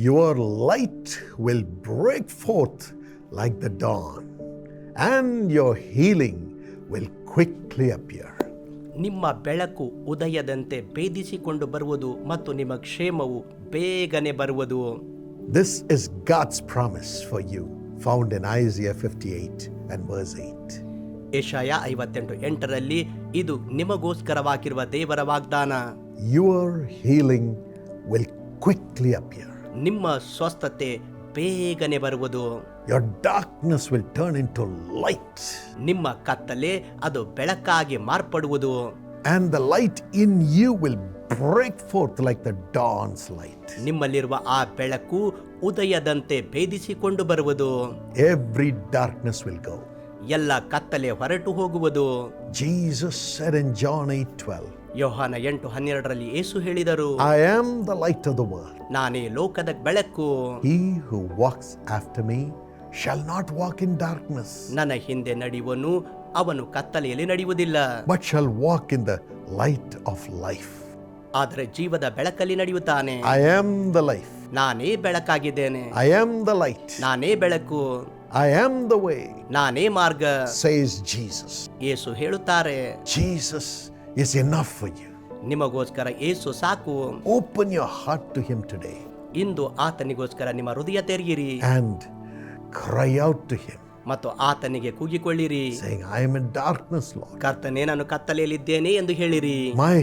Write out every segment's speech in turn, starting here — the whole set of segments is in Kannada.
Your light will break forth like the dawn, and your healing will quickly appear. ನಿಮ್ಮ ಬೆಳಕು ಉದಯದಂತೆ ಭೇದಿಸಿಕೊಂಡು ಬರುವುದು ಮತ್ತು ನಿಮ್ಮ ಕ್ಷೇಮವು ಬೇಗನೆ ಬರುವುದು This is God's promise for you, found in Isaiah 58 and verse 8. Yeshaya ಐವತ್ತೆಂಟು ಎಂಟರಲ್ಲಿ ಇದು ನಿಮಗೋಸ್ಕರವಾಗಿರುವ ದೇವರ ವಾಗ್ದಾನ Your healing will quickly appear. ನಿಮ್ಮ ಸ್ವಸ್ಥತೆ ಬೇಗನೆ ಬರುವುದು Your darkness will turn into light, ನಿಮ್ಮ ಕತ್ತಲೆ ಅದು ಬೆಳಕಾಗಿ ಮಾರ್ಪಡುವುದು and the light in you will break forth like the dawn's light. ನಿಮ್ಮಲ್ಲಿರುವ ಆ ಬೆಳಕು ಉದಯದಂತೆ ಭೇದಿಸಿಕೊಂಡು ಬರುವುದು Every darkness will go. ಎಲ್ಲ ಕತ್ತಲೆ ಹೊರಟು ಹೋಗುವುದು. ಜೀಸಸ್ ಸರ್ ಜಾನ್ 8:12 ಯೋಹಾನ ಎಂಟು ಹನ್ನೆರಡರಲ್ಲಿ ಏಸು ಹೇಳಿದರು I am the light of the world ನಾನೇ ಲೋಕದ ಬೆಳಕು. He who walks after me shall not walk in darkness ನನ್ನ ಹಿಂದೆ ನಡೆಯುವನು ಅವನು ಕತ್ತಲೆಯಲ್ಲಿ ನಡೆಯುವುದಿಲ್ಲ. But shall walk in the light of life ಆದರೆ ಜೀವದ ಬೆಳಕಲ್ಲಿ ನಡೆಯುತ್ತಾನೆ. ಐ ಆಮ್ ದ ಲೈಫ್ ನಾನೇ ಬೆಳಕಾಗಿದ್ದೇನೆ. ಐ ಆಮ್ ದ ಲೈಟ್ ನಾನೇ ಬೆಳಕು. I am the way, ನಾನೇ ಮಾರ್ಗ says Jesus. ಏಸು ಹೇಳುತ್ತಾರೆ Jesus is enough for you. ನಿಮಗೋಸ್ಕರ ಏಸು ಸಾಕು Open your heart to Him today ಇಂದು ಆತನಿಗೋಸ್ಕರ ನಿಮ್ಮ ಹೃದಯ ತೆರೆಯಿರಿ and cry out to Him, ಮತ್ತು ಆತನಿಗೆ ಕೂಗಿಕೊಳ್ಳಿರಿ saying, I am in darkness, Lord. ಕರ್ತನೇ ನಾನು ಕತ್ತಲೆಯಲ್ಲಿದ್ದೇನೆ ಎಂದು ಹೇಳಿರಿ My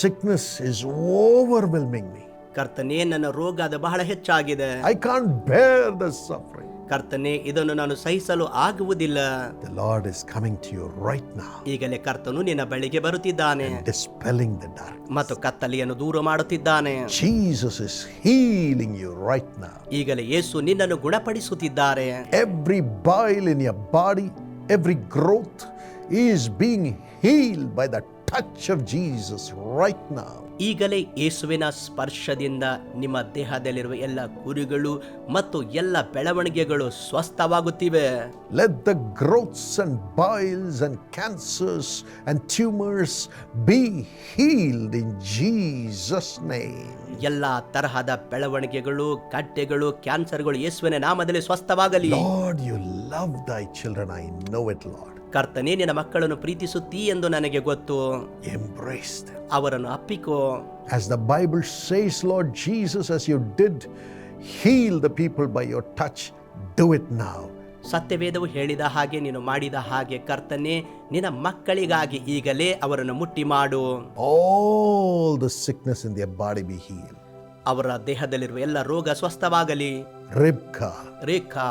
sickness is overwhelming me. ಕರ್ತನೇ ನನ್ನ ರೋಗ ಅದು ಬಹಳ ಹೆಚ್ಚಾಗಿದೆ I can't bear the suffering. ಕರ್ತನೆ ಇದನ್ನು ನಾನು ಸಹಿಸಲು ಆಗುವುದಿಲ್ಲ. The Lord is coming to you right now ಈಗಲೇ ಕರ್ತನು ನಿನ್ನ ಬಳಿಗೆ ಬರುತ್ತಿದ್ದಾನೆ. ಡಿಸ್ಪೆಲ್ಲಿಂಗ್ ದ ಡಾರ್ಕ್ ಮತ್ತು ಕತ್ತಲೆಯನ್ನು ದೂರ ಮಾಡುತ್ತಿದ್ದಾನೆ. Jesus is healing you right now ಈಗಲೇ ಯೇಸು ನಿನ್ನನ್ನು ಗುಣಪಡಿಸುತ್ತಿದ್ದಾರೆ. Every boil in your body every growth is being healed by that touch of Jesus right now. ಈಗಲೇ ಯೇಸುವಿನ ಸ್ಪರ್ಶದಿಂದ ನಿಮ್ಮ ದೇಹದಲ್ಲಿರುವ ಎಲ್ಲ ಕುರಿಗಳು ಮತ್ತು ಎಲ್ಲ ಬೆಳವಣಿಗೆಗಳು ಸ್ವಸ್ಥವಾಗುತ್ತಿವೆ let the growths and boils and cancers and tumours be healed in Jesus name. ಎಲ್ಲ ತರಹದ ಬೆಳವಣಿಗೆಗಳು ಕಟ್ಟೆಗಳು ಕ್ಯಾನ್ಸರ್ಗಳು ಯೇಸುವಿನ ನಾಮದಲ್ಲಿ ಸ್ವಸ್ಥವಾಗಲಿ Lord you love thy children I know it Lord. ಕರ್ತನೇ ನಿನ್ನ ಮಕ್ಕಳನ್ನು ಪ್ರೀತಿಸುತ್ತೀ ಎಂದು ನನಗೆ ಗೊತ್ತು. ಎಂಬ್ರೇಸ್ಡ್ ಅವರನ್ನು ಅಪ್ಪಿಕೋ. As the Bible says Lord Jesus as you did heal the people by your touch do it now ಸತ್ಯವೇದವು ಹೇಳಿದ ಹಾಗೆ ನೀನು ಮಾಡಿದ ಹಾಗೆ ಕರ್ತನೆ ನಿನ್ನ ಮಕ್ಕಳಿಗಾಗಿ ಈಗಲೇ ಅವರನ್ನು ಮುಟ್ಟಿ ಮಾಡು. All the sickness in the body be heal ಅವರ ದೇಹದಲ್ಲಿರುವ ಎಲ್ಲ ರೋಗ ಸ್ವಸ್ಥವಾಗಲಿ. ರೇಖಾ ರೇಖಾ.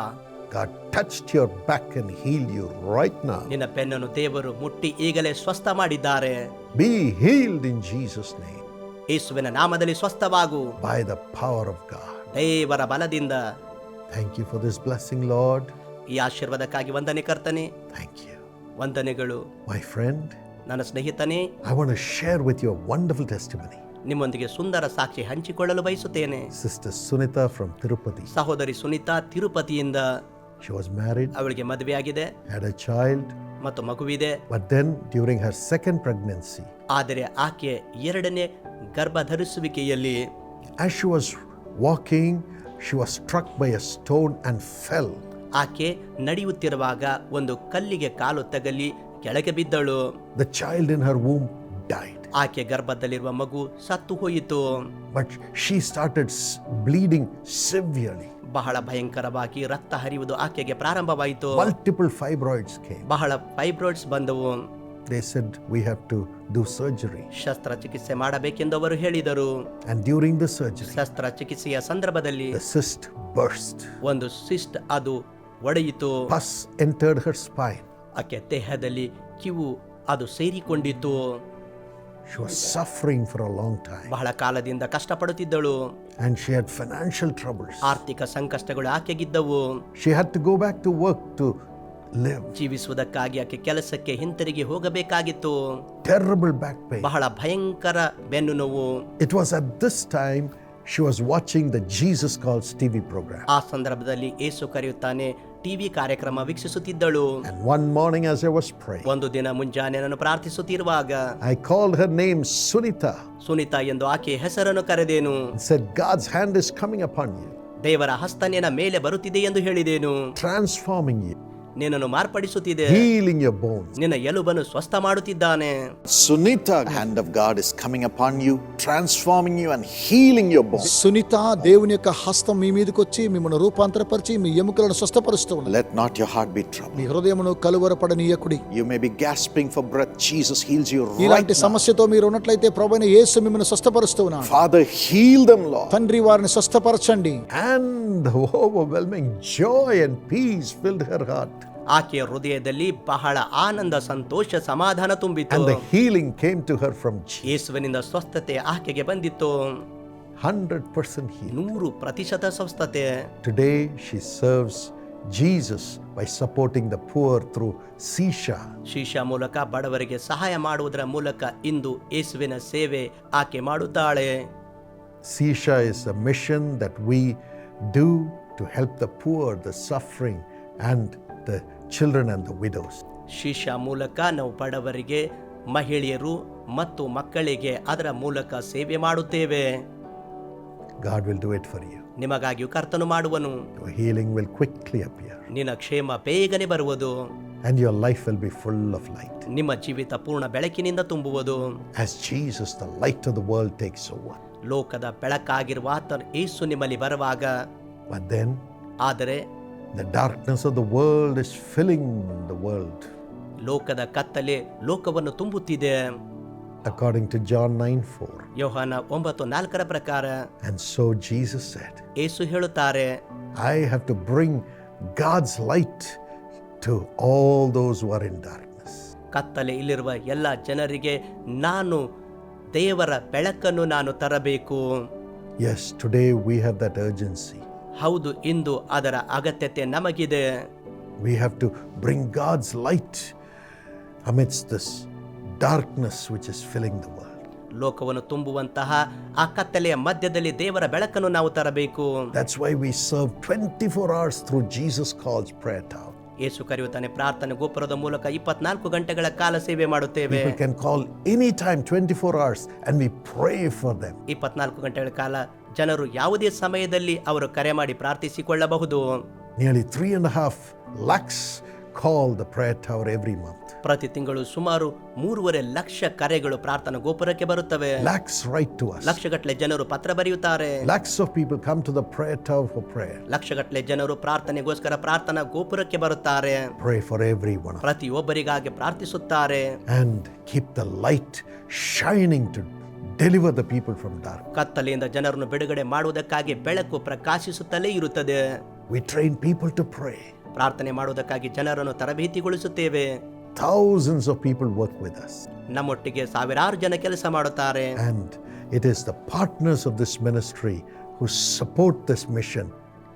God touched your back and healed you right now. ನಿನ್ನ ಬೆನ್ನನ್ನು ದೇವರು ಮುಟ್ಟಿ ಈಗಲೇ ಸ್ವಸ್ಥ ಮಾಡಿದ್ದಾರೆ Be healed in Jesus' name ಯೇಸುವಿನ ನಾಮದಲ್ಲಿ ಸ್ವಸ್ಥವಾಗು by the power of God. ದೇವರ ಬಲದಿಂದ Thank you for this blessing, Lord. ಈ ಆಶೀರ್ವಾದಕ್ಕಾಗಿ ವಂದನೆ ಕರ್ತನೆ Thank you. ವಂದನೆಗಳು My friend, ನನ್ನ ಸ್ನೇಹಿತನೇ I want to share with you a wonderful testimony. ನಿಮ್ಮೊಂದಿಗೆ ಸುಂದರ ಸಾಕ್ಷಿ ಹಂಚಿಕೊಳ್ಳಲು ಬಯಸುತ್ತೇನೆ Sister Sunita from Tirupati. ಸಹೋದರಿ ಸುನೀತಾ ತಿರುಪತಿಯಿಂದ She was married, ಅವಳಿಗೆ ಮದುವೆಯಾಗಿದೆ had a child, ಮತ್ತು ಮಗುವಿದೆ but then during her second pregnancy, ಆದರೆ ಆಕೆ ಎರಡನೇ ಗರ್ಭ ಧರಿಸುವಿಕೆಯಲ್ಲಿ as she was walking, she was struck by a stone and fell. ಆಕೆ ನಡೆಯುತ್ತಿರುವಾಗ ಒಂದು ಕಲ್ಲಿಗೆ ಕಾಲು ತಗಲಿ ಕೆಳಗೆ ಬಿದ್ದಳು The child in her womb died. ಆಕೆ ಗರ್ಭದಲ್ಲಿರುವ ಮಗು ಸತ್ತು ಹೋಯಿತು But she started bleeding bleeding severely. ಬಹಳ ಭಯಂಕರವಾಗಿ ರಕ್ತ ಹರಿಯುವುದು ಆಕೆಗೆ ಪ್ರಾರಂಭವಾಯಿತು ಮಲ್ಟಿಪಲ್ ಫೈಬ್ರಾಯ್ಡ್ಸ್. ಬಹಳ ಫೈಬ್ರಾಯ್ಡ್ಸ್ ಬಂದವು They said, We have to do surgery. ಶಸ್ತ್ರಚಿಕಿತ್ಸೆ ಮಾಡಬೇಕೆಂದು ಅವರು ಹೇಳಿದರು And during the surgery, ಶಸ್ತ್ರಚಿಕಿತ್ಸೆಯ ಸಂದರ್ಭದಲ್ಲಿ the cyst burst. ಒಂದು ಸಿಸ್ಟ್ ಅದು ಒಡೆಯಿತು Pus entered her spine. ಆಕೆ ದೇಹದಲ್ಲಿ ಕಿವು ಅದು ಸೇರಿಕೊಂಡಿತು She was suffering for a long time. ಬಹಳ ಕಾಲದಿಂದ ಕಷ್ಟಪಡುತ್ತಿದ್ದಳು And she had financial troubles. ಆರ್ಥಿಕ ಸಂಕಷ್ಟಗಳು ಆಕೆಗಿದ್ದವು She had to go back to work to live. ಜೀವಿಸುವುದಕ್ಕಾಗಿ ಆಕೆ ಕೆಲಸಕ್ಕೆ ಹಿಂತಿರುಗಿ ಹೋಗಬೇಕಾಗಿತ್ತು Terrible back pain. ಬಹಳ ಭಯಂಕರ ಬೆನ್ನು ನೋವು It was at this time she was watching the Jesus Calls TV program. ಆ ಸಂದರ್ಭದಲ್ಲಿ ಏಸು ಕರೆಯುತ್ತಾನೆ ಟಿವಿ ಕಾರ್ಯಕ್ರಮ ವೀಕ್ಷಿಸುತ್ತಿದ್ದಳು And one morning, as I was praying, ಒಂದು ದಿನ ಮುಂಜಾನೆ ನಾನು ಪ್ರಾರ್ಥಿಸುತ್ತಿರುವಾಗ I called her name Sunita Sunita ಎಂದು ಆಕೆ ಹೆಸರನ್ನು ಕರೆದೇನು and said, God's hand is coming upon you. ದೇವರ ಹಸ್ತ ನಿನ್ನ ಮೇಲೆ ಬರುತ್ತಿದೆ ಎಂದು ಹೇಳಿದೇನು transforming you, ನಿನ್ನನ್ನು ಮಾರ್ಪಡಿಸುತ್ತಿದೆ healing your bones. ನಿನ್ನ ಎಲುಬನ್ನು ಸ್ವಸ್ಥ ಮಾಡುತ್ತಿದ್ದಾನೆ Sunita, hand of God is coming upon you, transforming you and healing your bones. Sunitha దేవుని యొక్క హస్తం మీ మీదకి వచ్చి మిమ్మల్ని రూపాంతరపరిచి మీ ఎముకలను స్వస్థపరుస్తూ ఉన్నది Let not your heart be troubled. మీ హృదయమును కలువరపడనీయకుడి You may be gasping for breath. Jesus heals you right ఇలాంటి now. సమస్యతో మీరు ఉన్నట్లయితే ప్రభైన యేసు మిమ్మల్ని స్వస్థపరుస్తూ ఉన్నాడు Father, heal them, Lord. తండ్రి వారిని స్వస్థపరచండి And the overwhelming joy and peace filled her heart. ಆಕೆಯ ಹೃದಯದಲ್ಲಿ ಬಹಳ ಆನಂದ ಸಂತೋಷ ಸಮಾಧಾನ healing came to her from Jesus. ಯೇಸುವಿನಿಂದ ಸ್ವಸ್ಥತೆ ಆಕೆಗೆ ಬಂದಿತ್ತು. 100% healed. ನೂರು ಪ್ರತಿಶತ ಸ್ವಸ್ಥತೆ. Today she serves Jesus by supporting the poor through Seesha Seesha ಮೂಲಕ ಬಡವರಿಗೆ ಸಹಾಯ ಮಾಡುವುದರ ಮೂಲಕ ಇಂದು ಯೇಸುವಿನ ಸೇವೆ ಆಕೆ ಮಾಡುತ್ತಾಳೆ. Seesha is a mission that we do to help the poor the suffering and the children and the widows. Seesha ಮೂಲಕ ನಾವು ಬಡವರಿಗೆ ಮಹಿಳೆಯರು ಮತ್ತು ಮಕ್ಕಳಿಗೆ ಅದರ ಮೂಲಕ ಸೇವೆ ಮಾಡುತ್ತೇವೆ God will do it for you. ನಿಮಗಾಗಿಯೂ ಕರ್ತನು ಮಾಡುವನು Your healing will quickly appear, ನಿನ್ನ ಕ್ಷೇಮ ಬೇಗನೆ ಬರುವುದು and your life will be full of light. ನಿಮ್ಮ ಜೀವಿತ ಪೂರ್ಣ ಬೆಳಕಿನಿಂದ ತುಂಬುವುದು As Jesus, the light of the world, takes over. ಲೋಕದ ಬೆಳಕಾಗಿರುವ ಆತನು ಏಸು ನಿಮ್ಮಲ್ಲಿ ಬರುವಾಗ But then ಆದರೆ the darkness of the world is filling the world. ಲೋಕದ ಕತ್ತಲೆ ಲೋಕವನ್ನು ತುಂಬುತ್ತಿದೆ According to John 9 4. ಯೋಹಾನ ಒಂಬತ್ತು ನಾಲ್ಕರ ಪ್ರಕಾರ And so Jesus said, ಏಸು ಹೇಳುತ್ತಾರೆ I have to bring God's light to all those who are in darkness. ಕತ್ತಲೆ ಇಲ್ಲಿರುವ ಎಲ್ಲ ಜನರಿಗೆ ನಾನು ದೇವರ ಬೆಳಕನ್ನು ನಾನು ತರಬೇಕು Yes, today we have that urgency. ಹೌದು ಇಂದು ಅದರ ಅಗತ್ಯತೆ ನಮಗಿದೆ We have to bring God's light amidst this darkness which is filling the world. ಲೋಕವನ್ನು ತುಂಬುವಂತಹ ಆ ಕತ್ತಲೆಯ ಮಧ್ಯದಲ್ಲಿ ದೇವರ ಬೆಳಕನ್ನು ನಾವು ತರಬೇಕು That's why we serve 24 hours through Jesus Calls Prayer Tower. ಏಸು ಕರೆಯುತ್ತಾನೆ ಪ್ರಾರ್ಥನೆ ಗೋಪುರದ ಮೂಲಕ ಇಪ್ಪತ್ನಾಲ್ಕು ಗಂಟೆಗಳ ಕಾಲ ಸೇವೆ ಮಾಡುತ್ತೇವೆ we can call any time 24 hours and we pray for them. ಇಪ್ಪತ್ನಾಲ್ಕು ಗಂಟೆಗಳ ಕಾಲ ಜನರು ಯಾವುದೇ ಸಮಯದಲ್ಲಿ ಅವರು ಕರೆ ಮಾಡಿ ಪ್ರಾರ್ಥಿಸಿಕೊಳ್ಳಬಹುದು. Nearly three and half lakhs call the prayer tower every month ಪ್ರತಿ ತಿಂಗಳು ಸುಮಾರು ಮೂರುವರೆ ಲಕ್ಷ ಕರೆಗಳು ಪ್ರಾರ್ಥನಾ ಗೋಪುರಕ್ಕೆ ಬರುತ್ತವೆ. ಲಕ್ಸ್ ರೈಟ್ ಟು ಅಸ್ ಲಕ್ಷಗಟ್ಟಲೆ ಜನರು ಪತ್ರ ಬರೆಯುತ್ತಾರೆ. Lakhs of people come to the prayer tower for prayer ಲಕ್ಷಗಟ್ಟಲೆ ಜನರು ಪ್ರಾರ್ಥನೆಗೋಸ್ಕರ ಪ್ರಾರ್ಥನಾ ಗೋಪುರಕ್ಕೆ ಬರುತ್ತಾರೆ. ಪ್ರೇ ಫಾರ್ ಎವ್ರಿ ಒನ್ ಪ್ರತಿಯೊಬ್ಬರಿಗಾಗಿ ಪ್ರಾರ್ಥಿಸುತ್ತಾರೆ. And keep the light shining to deliver the people from dark ಕತ್ತಲೆಯಿಂದ ಜನರನ್ನು ಬಿಡುಗಡೆ ಮಾಡುವುದಕ್ಕಾಗಿ ಬೆಳಕು ಪ್ರಕಾಶಿಸುತ್ತಲೇ ಇರುತ್ತದೆ. We train people to pray ಪ್ರಾರ್ಥನೆ ಮಾಡುವುದಕ್ಕಾಗಿ ಜನರನ್ನು ತರಬೇತಿಗೊಳಿಸುತ್ತೇವೆ. Thousands of people work with us. ನಮ್ಮೊಟ್ಟಿಗೆ ಸಾವಿರಾರು ಜನ ಕೆಲಸ ಮಾಡುತ್ತಾರೆ. And it is the partners of this ministry who support this mission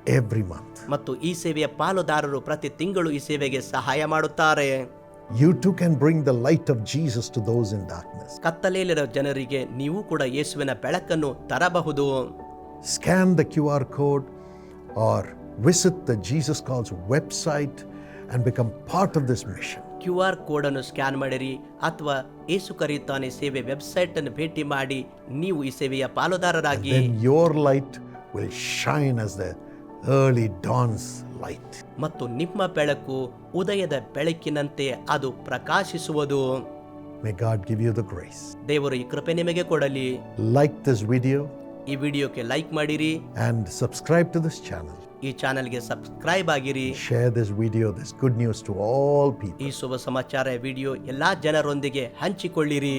every month ಮತ್ತು ಈ ಸೇವೆಯ ಪಾಲುದಾರರು ಪ್ರತಿ ತಿಂಗಳು ಈ ಸೇವೆಗೆ ಸಹಾಯ ಮಾಡುತ್ತಾರೆ. You too can bring the light of Jesus to those in darkness. ಕತ್ತಲೆಯಲ್ಲಿರೋ ಜನರಿಗೆ ನೀವು ಕೂಡ ಯೇಸುವಿನ ಬೆಳಕನ್ನು ತರಬಹುದು Scan the QR code or visit the Jesus Calls website and become part of this mission. Q R code ಅನ್ನು ಸ್ಕ್ಯಾನ್ ಮಾಡಿರಿ ಅಥವಾ ಏಸು ಕರೆಯುತ್ತಾನೆ ಸೇವೆ ವೆಬ್ಸೈಟ್ ಅನ್ನು ಭೇಟಿ ಮಾಡಿ ನೀವು ಈ ಸೇವೆಯ ಪಾಲುದಾರರಾಗಿ Then your light will shine as the early dawn's light. ಮತ್ತು ನಿಮ್ಮ ಬೆಳಕು ಉದಯದ ಬೆಳಕಿನಂತೆ ಅದು ಪ್ರಕಾಶಿಸುವುದು May God give you the grace. ದೇವರು ಈ ಕೃಪೆ ನಿಮಗೆ ಕೊಡಲಿ Like this video ಈ ವಿಡಿಯೋಕ್ಕೆ ಲೈಕ್ ಮಾಡಿರಿ and subscribe to this channel. ಈ ಚಾನಲ್ಗೆ ಸಬ್ಸ್ಕ್ರೈಬ್ ಆಗಿರಿ Share this video, this good news to all people. ಈ ಶುಭ ಸಮಾಚಾರ ವಿಡಿಯೋ ಎಲ್ಲಾ ಜನರೊಂದಿಗೆ ಹಂಚಿಕೊಳ್ಳಿರಿ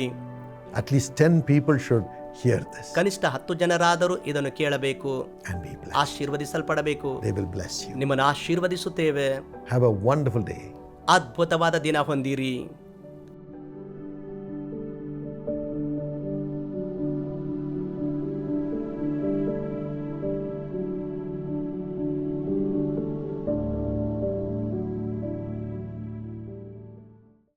At least 10 people should hear this. ಕನಿಷ್ಠ ಹತ್ತು ಜನರಾದರೂ ಇದನ್ನು ಕೇಳಬೇಕು. And be blessed. ಆಶೀರ್ವದಿಸಲ್ಪಡಬೇಕು. They will bless you. ನಿಮ್ಮನ್ನು ಆಶೀರ್ವದಿಸುತ್ತೇವೆ. Have a wonderful ಡೇ ಅದ್ಭುತವಾದ ದಿನ ಹೊಂದಿರಿ.